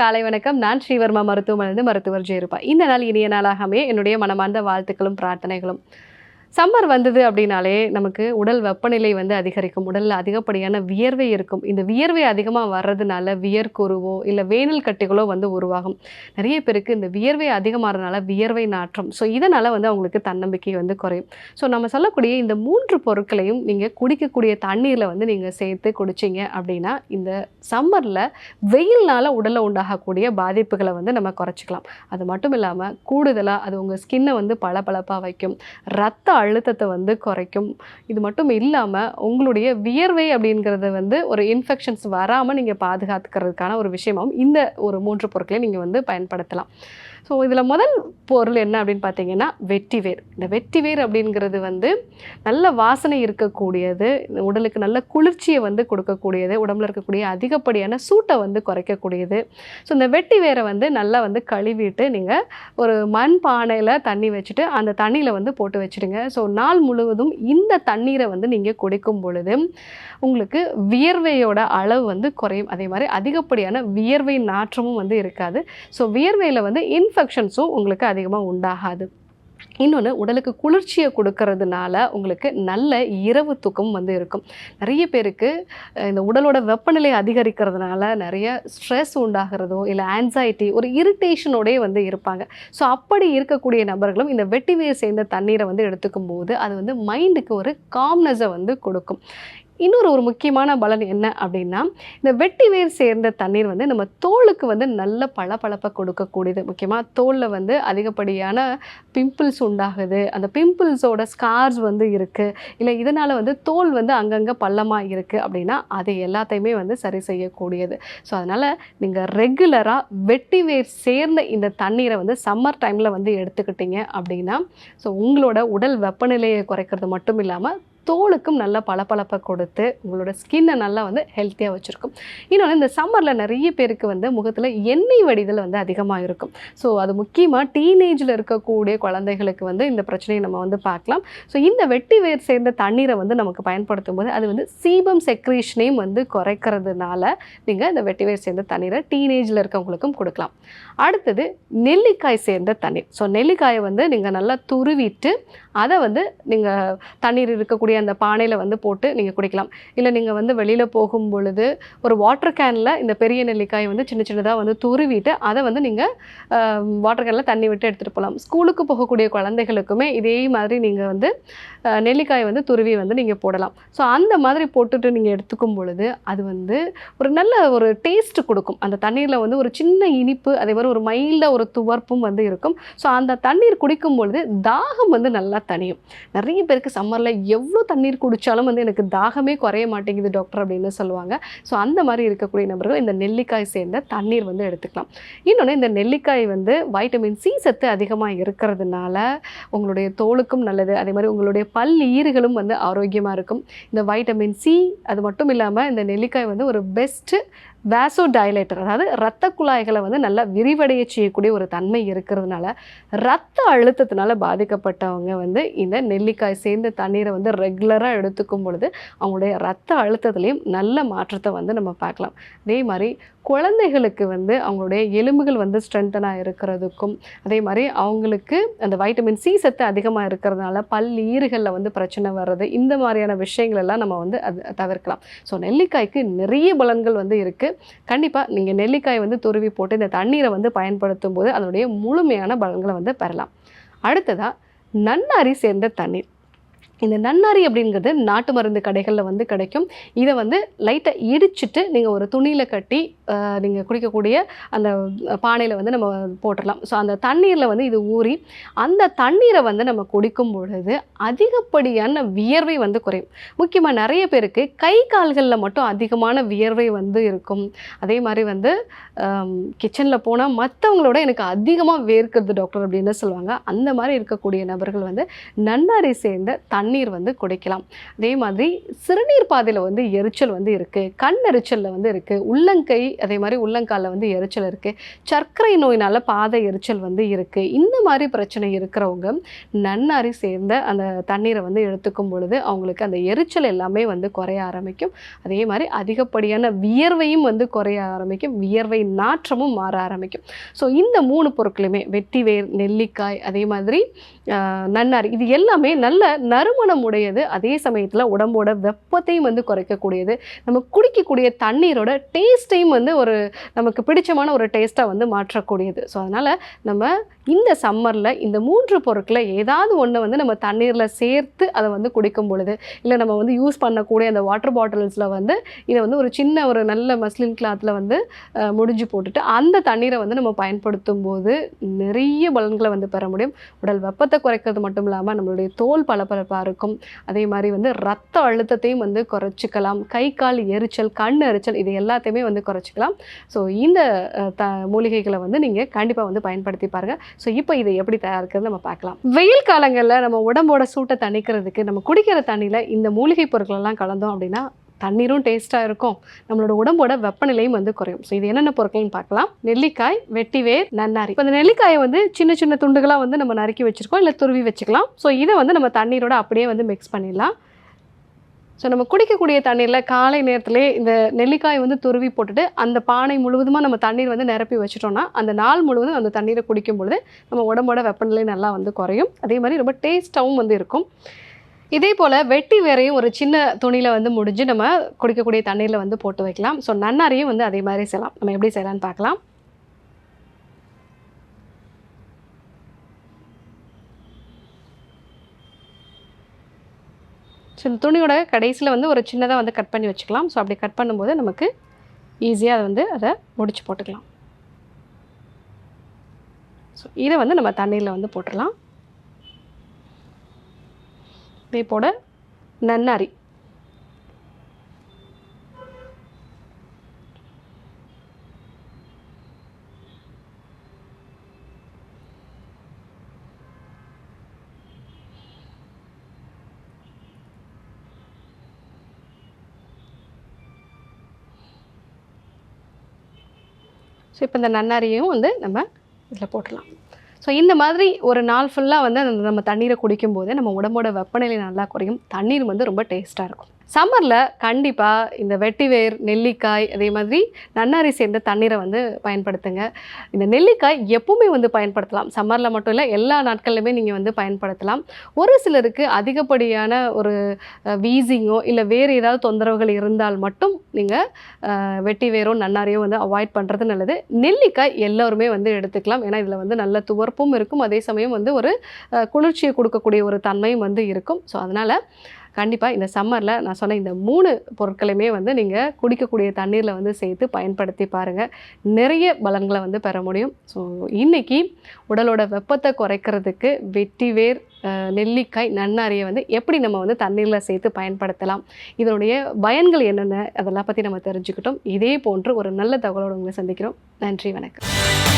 காலை வணக்கம். நான் ஸ்ரீவர்மா மருத்துவமனைந்து மருத்துவர் ஜெயருபா. இந்த நாள் இனிய நாளாகவே என்னுடைய மனமார்ந்த வாழ்த்துக்களும் பிரார்த்தனைகளும். சம்மர் வந்தது அப்படின்னாலே நமக்கு உடல் வெப்பநிலை வந்து அதிகரிக்கும். உடலில் அதிகப்படியான வியர்வை இருக்கும். இந்த வியர்வை அதிகமாக வர்றதுனால வியர்க்குருவோ இல்லை வேனல் கட்டிகளோ வந்து உருவாகும். நிறைய பேருக்கு இந்த வியர்வை அதிகமாகறதுனால வியர்வை நாற்றம். ஸோ இதனால் வந்து அவங்களுக்கு தன்னம்பிக்கை வந்து குறையும். ஸோ நம்ம சொல்லக்கூடிய இந்த மூன்று பொருட்களையும் நீங்கள் குடிக்கக்கூடிய தண்ணீரில் வந்து நீங்கள் சேர்த்து குடிச்சிங்க அப்படின்னா இந்த சம்மரில் வெயில்னால உடலில் உண்டாகக்கூடிய பாதிப்புகளை வந்து நம்ம குறைச்சிக்கலாம். அது மட்டும் இல்லாமல் கூடுதலாக அது உங்கள் ஸ்கின்னை வந்து பளபளப்பாக வைக்கும். ரத்த அழுத்தத்தை வந்து குறைக்கும். இது மட்டும் இல்லாமல் உங்களுடைய வியர்வை அப்படிங்கிறது வந்து ஒரு இன்ஃபெக்ஷன்ஸ் வராமல் நீங்கள் பாதுகாத்துக்கிறதுக்கான ஒரு விஷயமாகவும் இந்த ஒரு மூன்று பொருட்களை நீங்கள் வந்து பயன்படுத்தலாம். ஸோ இதில் முதல் பொருள் என்ன அப்படின்னு பார்த்தீங்கன்னா வெட்டிவேர். இந்த வெட்டிவேர் அப்படிங்கிறது வந்து நல்ல வாசனை இருக்கக்கூடியது இந்த உடலுக்கு நல்ல குளிர்ச்சியை வந்து கொடுக்கக்கூடியது உடம்புல இருக்கக்கூடிய அதிகப்படியான சூட்டை வந்து குறைக்கக்கூடியது. ஸோ இந்த வெட்டி வேரை வந்து நல்லா வந்து கழுவிட்டு நீங்கள் ஒரு மண் பானையில் தண்ணி வச்சுட்டு அந்த தண்ணியில் வந்து போட்டு வச்சுடுங்க. ஸோ நாள் முழுவதும் இந்த தண்ணீரை வந்து நீங்கள் குடிக்கும் பொழுது உங்களுக்கு வியர்வையோட அளவு வந்து குறையும். அதே மாதிரி அதிகப்படியான வியர்வை நாற்றமும் வந்து இருக்காது. ஸோ வியர்வையில் வந்து இன் இன்ஃபெக்ஷன்ஸும் உங்களுக்கு அதிகமாக உண்டாகாது. இன்னொன்று உடலுக்கு குளிர்ச்சியை கொடுக்கறதுனால உங்களுக்கு நல்ல இரவு தூக்கம் வந்து இருக்கும். நிறைய பேருக்கு இந்த உடலோட வெப்பநிலை அதிகரிக்கிறதுனால நிறைய ஸ்ட்ரெஸ் உண்டாகிறதோ இல்லை ஆன்சைட்டி ஒரு இரிட்டேஷனோடே வந்து இருப்பாங்க. ஸோ அப்படி இருக்கக்கூடிய நபர்களும் இந்த வெட்டி வேர் சேர்ந்த தண்ணீரை வந்து எடுத்துக்கும் போது அது வந்து மைண்டுக்கு ஒரு காம்னஸை வந்து கொடுக்கும். இன்னொரு ஒரு முக்கியமான பலன் என்ன அப்படின்னா இந்த வெட்டி வேர் சேர்ந்த தண்ணீர் வந்து நம்ம தோலுக்கு வந்து நல்ல பளபளப்பை கொடுக்கக்கூடியது. முக்கியமாக தோலில் வந்து அதிகப்படியான பிம்பிள்ஸ் உண்டாகுது. அந்த பிம்பிள்ஸோட ஸ்கார்ஸ் வந்து இருக்குது இல்லை இதனால் வந்து தோல் வந்து அங்கங்கே பள்ளமாக இருக்குது அப்படின்னா அதை எல்லாத்தையுமே வந்து சரி செய்யக்கூடியது. ஸோ அதனால் நீங்கள் ரெகுலராக வெட்டி வேர் சேர்ந்த இந்த தண்ணீரை வந்து சம்மர் டைமில் வந்து எடுத்துக்கிட்டீங்க அப்படின்னா ஸோ உங்களோட உடல் வெப்பநிலையை குறைக்கிறது மட்டும் இல்லாமல் தோலுக்கும் நல்ல பளபளப்பை கொடுத்து உங்களோட ஸ்கின்னை நல்லா வந்து ஹெல்த்தியாக வச்சுருக்கும். இன்னொன்று இந்த சம்மரில் நிறைய பேருக்கு வந்து முகத்தில் எண்ணெய் வடிதல் வந்து அதிகமாக இருக்கும். ஸோ அது முக்கியமாக டீனேஜில் இருக்கக்கூடிய குழந்தைகளுக்கு வந்து இந்த பிரச்சனையை நம்ம வந்து பார்க்கலாம். ஸோ இந்த வெட்டி வேர் சேர்ந்த தண்ணீரை வந்து நமக்கு பயன்படுத்தும் போது அது வந்து சீபம் செக்ரீஷனையும் வந்து குறைக்கிறதுனால நீங்கள் இந்த வெட்டி வேர் சேர்ந்த தண்ணீரை டீனேஜில் இருக்கவங்களுக்கும் கொடுக்கலாம். அடுத்தது நெல்லிக்காய் சேர்ந்த தண்ணீர். ஸோ நெல்லிக்காயை வந்து நீங்கள் நல்லா துருவிட்டு அதை வந்து நீங்கள் தண்ணீர் இருக்கக்கூடிய அந்த பானையில் வந்து போட்டு நீங்கள் குடிக்கலாம். இல்லை நீங்கள் வந்து வெளியில் போகும் பொழுது ஒரு வாட்டர் கேனில் இந்த பெரிய நெல்லிக்காயை வந்து சின்ன சின்னதாக வந்து துருவிட்டு அதை வந்து நீங்கள் வாட்டர் கேனில் தண்ணி விட்டு எடுத்துகிட்டு போகலாம் ஸ்கூலுக்கு போகக்கூடிய குழந்தைகளுக்குமே இதே மாதிரி நீங்கள் வந்து நெல்லிக்காயை வந்து துருவி வந்து நீங்கள் போடலாம். ஸோ அந்த மாதிரி போட்டுட்டு நீங்கள் எடுத்துக்கும் பொழுது அது வந்து ஒரு நல்ல ஒரு டேஸ்ட் கொடுக்கும். அந்த தண்ணீரில் வந்து ஒரு சின்ன இனிப்பு அதே மாதிரி ஒரு மைல்டாக ஒரு துவர்ப்பும் வந்து இருக்கும். ஸோ அந்த தண்ணீர் குடிக்கும் பொழுது தாகம் வந்து நல்லா தணியும். நிறைய பேருக்கு சம்மரில் எவ்வளோ தண்ணீர் குடித்தாலும் வந்து எனக்கு தாகமே குறைய மாட்டேங்குது டாக்டர் அப்படின்னு சொல்லுவாங்க. ஸோ அந்த மாதிரி இருக்கக்கூடிய நபர்கள் இந்த நெல்லிக்காய் சேர்ந்த தண்ணீர் வந்து எடுத்துக்கலாம். இன்னொன்று இந்த நெல்லிக்காய் வந்து வைட்டமின் சி சத்து அதிகமாக இருக்கிறதுனால உங்களுடைய தோலுக்கும் நல்லது. அதே மாதிரி உங்களுடைய பல் ஈறுகளும் வந்து ஆரோக்கியமாக இருக்கும். இந்த வைட்டமின் சி அது மட்டும் இல்லாமல் இந்த நெல்லிக்காய் வந்து ஒரு பெஸ்ட்டு வேசோ டைலேட்டர் அதாவது இரத்த குழாய்களை வந்து நல்லா விரிவடைய செய்யக்கூடிய ஒரு தன்மை இருக்கிறதுனால ரத்த அழுத்தத்தினால பாதிக்கப்பட்டவங்க வந்து இந்த நெல்லிக்காய் சேர்ந்த தண்ணீரை வந்து ரெகுலராக எடுத்துக்கும் பொழுது அவங்களுடைய ரத்த அழுத்தத்துலேயும் நல்ல மாற்றத்தை வந்து நம்ம பார்க்கலாம். அதே மாதிரி குழந்தைகளுக்கு வந்து அவங்களுடைய எலும்புகள் வந்து ஸ்ட்ரென்தனாக இருக்கிறதுக்கும் அதே மாதிரி அவங்களுக்கு அந்த வைட்டமின் சி சத்து அதிகமாக இருக்கிறதுனால பல் ஈறுகளில் வந்து பிரச்சனை வர்றது இந்த மாதிரியான விஷயங்கள் எல்லாம் நம்ம வந்து அது தவிர்க்கலாம். ஸோ நெல்லிக்காய்க்கு நிறைய பலன்கள் வந்து இருக்குது கண்டிப்பாக நீங்கள் நெல்லிக்காய் வந்து துருவி போட்டு இந்த தண்ணீரை வந்து பயன்படுத்தும் போது அதனுடைய முழுமையான பலன்களை வந்து பெறலாம். அடுத்ததாக நன்னாரி சேர்ந்த தண்ணீர். இந்த நன்னாரி அப்படிங்கிறது நாட்டு மருந்து கடைகளில் வந்து கிடைக்கும். இதை வந்து லைட்டாக இடிச்சிட்டு நீங்கள் ஒரு துணியில் கட்டி நீங்கள் குடிக்கக்கூடிய அந்த பானையில் வந்து நம்ம போட்டுடலாம் ஸோ அந்த தண்ணீரில் வந்து இது ஊறி அந்த தண்ணீரை வந்து நம்ம குடிக்கும் பொழுது அதிகப்படியான வியர்வை வந்து குறையும். முக்கியமாக நிறைய பேருக்கு கை கால்களில் மட்டும் அதிகமான வியர்வை வந்து இருக்கும். அதே மாதிரி வந்து கிச்சனில் போனால் மற்றவங்களோட எனக்கு அதிகமாக வேர்க்கிறது டாக்டர் அப்படின்னு சொல்லுவாங்க. அந்த மாதிரி இருக்கக்கூடிய நபர்கள் வந்து நன்னாரி சேர்ந்த தண்ணி தண்ணீர் வந்து குடிக்கலாம். அதே மாதிரி சிறுநீர் பாதையில் வந்து எரிச்சல் வந்து இருக்குது கண் எரிச்சலில் வந்து இருக்குது உள்ளங்கை அதே மாதிரி உள்ளங்காலில் வந்து எரிச்சல் இருக்குது சர்க்கரை நோயினால் பாதை எரிச்சல் வந்து இருக்குது இந்த மாதிரி பிரச்சனை இருக்கிறவங்க நன்னாரி சேர்ந்த அந்த தண்ணீரை வந்து எடுத்துக்கும் பொழுது அவங்களுக்கு அந்த எரிச்சல் எல்லாமே வந்து குறைய ஆரம்பிக்கும். அதே மாதிரி அதிகப்படியான வியர்வையும் வந்து குறைய ஆரம்பிக்கும். வியர்வை நாற்றமும் மாற ஆரம்பிக்கும். ஸோ இந்த மூணு பொருட்களுமே வெட்டிவேர் நெல்லிக்காய் அதே மாதிரி நன்னாரி இது எல்லாமே நல்ல நறுமணம் உடையது அதே சமயத்தில் உடம்போட வெப்பத்தையும் வந்து குறைக்கக்கூடியது. நம்ம குடிக்கக்கூடிய தண்ணீரோட டேஸ்ட்டையும் வந்து ஒரு நமக்கு பிடிச்சமான ஒரு டேஸ்ட்டாக வந்து மாற்றக்கூடியது. ஸோ அதனால் நம்ம இந்த சம்மரில் இந்த மூன்று பொருட்களை ஏதாவது ஒன்று வந்து நம்ம தண்ணீரில் சேர்த்து அதை வந்து குடிக்கும் பொழுது இல்லை நம்ம வந்து யூஸ் பண்ணக்கூடிய அந்த வாட்டர் பாட்டில்ஸில் வந்து இதை வந்து ஒரு சின்ன ஒரு நல்ல மஸ்லின் கிளாத்தில் வந்து முடிஞ்சு போட்டுட்டு அந்த தண்ணீரை வந்து நம்ம பயன்படுத்தும் போது நிறைய பலன்களை வந்து பெற முடியும். உடல் வெப்பத்தை குறைக்கிறது மட்டும் இல்லாமல் நம்மளுடைய தோல் பளபளப்பாக இருக்கும் அதே மாதிரி வந்து ரத்த அழுத்தத்தையும் வந்து குறைச்சிக்கலாம். கை கால் எரிச்சல் கண் எரிச்சல் இது எல்லாத்தையுமே வந்து குறைச்சிக்கலாம். ஸோ இந்த த மூலிகைகளை வந்து நீங்கள் கண்டிப்பாக வந்து பயன்படுத்தி பாருங்கள் ஸோ இப்போ இதை எப்படி தயாரிக்கிறது நம்ம பார்க்கலாம். வெயில் காலங்களில் நம்ம உடம்போட சூட்டை தணிக்கிறதுக்கு நம்ம குடிக்கிற தண்ணியில் இந்த மூலிகை பொருட்கள் எல்லாம் கலந்தோம் அப்படின்னா தண்ணீரும் டேஸ்ட்டாக இருக்கும். நம்மளோட உடம்போட வெப்பநிலையும் வந்து குறையும். ஸோ இது என்னென்ன பொருட்கள்னு பார்க்கலாம். நெல்லிக்காய் வெட்டிவேர் நன்னாரி. இப்போ இந்த நெல்லிக்காயை வந்து சின்ன சின்ன துண்டுகளாக வந்து நம்ம நறுக்கி வச்சுருக்கோம் இல்லை துருவி வச்சுக்கலாம். ஸோ இதை வந்து நம்ம தண்ணீரோட அப்படியே வந்து மிக்ஸ் பண்ணிடலாம். ஸோ நம்ம குடிக்கக்கூடிய தண்ணீரில் காலை நேரத்திலே இந்த நெல்லிக்காய் வந்து துருவி போட்டுட்டு அந்த பானை முழுவதுமாக நம்ம தண்ணீர் வந்து நிரப்பி வச்சிட்டோம்னா அந்த நாள் முழுவதும் அந்த தண்ணீரை குடிக்கும் பொழுது நம்ம உடம்போட வெப்பநிலை நல்லா வந்து குறையும். அதே மாதிரி ரொம்ப டேஸ்ட்டாகவும் வந்து இருக்கும். இதே போல் வெட்டி வேறையும் ஒரு சின்ன துணியில் வந்து முடிஞ்சு நம்ம குடிக்கக்கூடிய தண்ணீரில் வந்து போட்டு வைக்கலாம். ஸோ நன்னாரையும் வந்து அதே மாதிரி செய்யலாம். நம்ம எப்படி செய்யலாம்னு பார்க்கலாம். ஸோ இந்த துணியோட கடைசியில் வந்து ஒரு சின்னதாக வந்து கட் பண்ணி வச்சுக்கலாம். ஸோ அப்படி கட் பண்ணும்போது நமக்கு ஈஸியாக அதை வந்து அதை முடிச்சு போட்டுக்கலாம். ஸோ இதை வந்து நம்ம தண்ணீரில் வந்து போட்டுடலாம். இதே போட நன்னாரி. ஸோ இப்போ இந்த நன்னாரியும் வந்து நம்ம இதில் போட்டுடலாம் ஸோ இந்த மாதிரி ஒரு நாள் ஃபுல்லாக வந்து அந்த நம்ம தண்ணீரை குடிக்கும்போது நம்ம உடம்போட வெப்பநிலை நல்லா குறையும். தண்ணீர் வந்து ரொம்ப டேஸ்ட்டாக இருக்கும். சம்மரில் கண்டிப்பாக இந்த வெட்டிவேர் நெல்லிக்காய் அதே மாதிரி நன்னாரி சேர்ந்த தண்ணீரை வந்து பயன்படுத்துங்க. இந்த நெல்லிக்காய் எப்பவுமே வந்து பயன்படுத்தலாம். சம்மரில் மட்டும் இல்லை எல்லா நாட்கள்லையுமே நீங்கள் வந்து பயன்படுத்தலாம். ஒரு சிலருக்கு அதிகப்படியான ஒரு வீசிங்கோ இல்லை வேறு ஏதாவது தொந்தரவுகள் இருந்தால் மட்டும் நீங்கள் வெட்டி வேரோ நன்னாரியோ வந்து அவாய்ட் பண்ணுறது நல்லது. நெல்லிக்காய் எல்லோருமே வந்து எடுத்துக்கலாம். ஏன்னா இதில் வந்து நல்ல துவர்ப்பும் இருக்கும். அதே சமயம் வந்து ஒரு குளிர்ச்சியை கொடுக்கக்கூடிய ஒரு தன்மையும் வந்து இருக்கும். ஸோ அதனால் கண்டிப்பாக இந்த சம்மரில் நான் சொன்ன இந்த மூணு பொருட்களையுமே வந்து நீங்கள் குடிக்கக்கூடிய தண்ணீரில் வந்து சேர்த்து பயன்படுத்தி பாருங்கள் நிறைய பலன்களை வந்து பெற முடியும். ஸோ இன்றைக்கி உடலோட வெப்பத்தை குறைக்கிறதுக்கு வெட்டிவேர் நெல்லிக்காய் நன்னாரியை வந்து எப்படி நம்ம வந்து தண்ணீரில் சேர்த்து பயன்படுத்தலாம் இதனுடைய பயன்கள் என்னென்ன அதெல்லாம் பற்றி நம்ம தெரிஞ்சுக்கிட்டோம். இதே போன்று ஒரு நல்ல தகவலோடு உங்களை சந்திக்கிறோம். நன்றி வணக்கம்.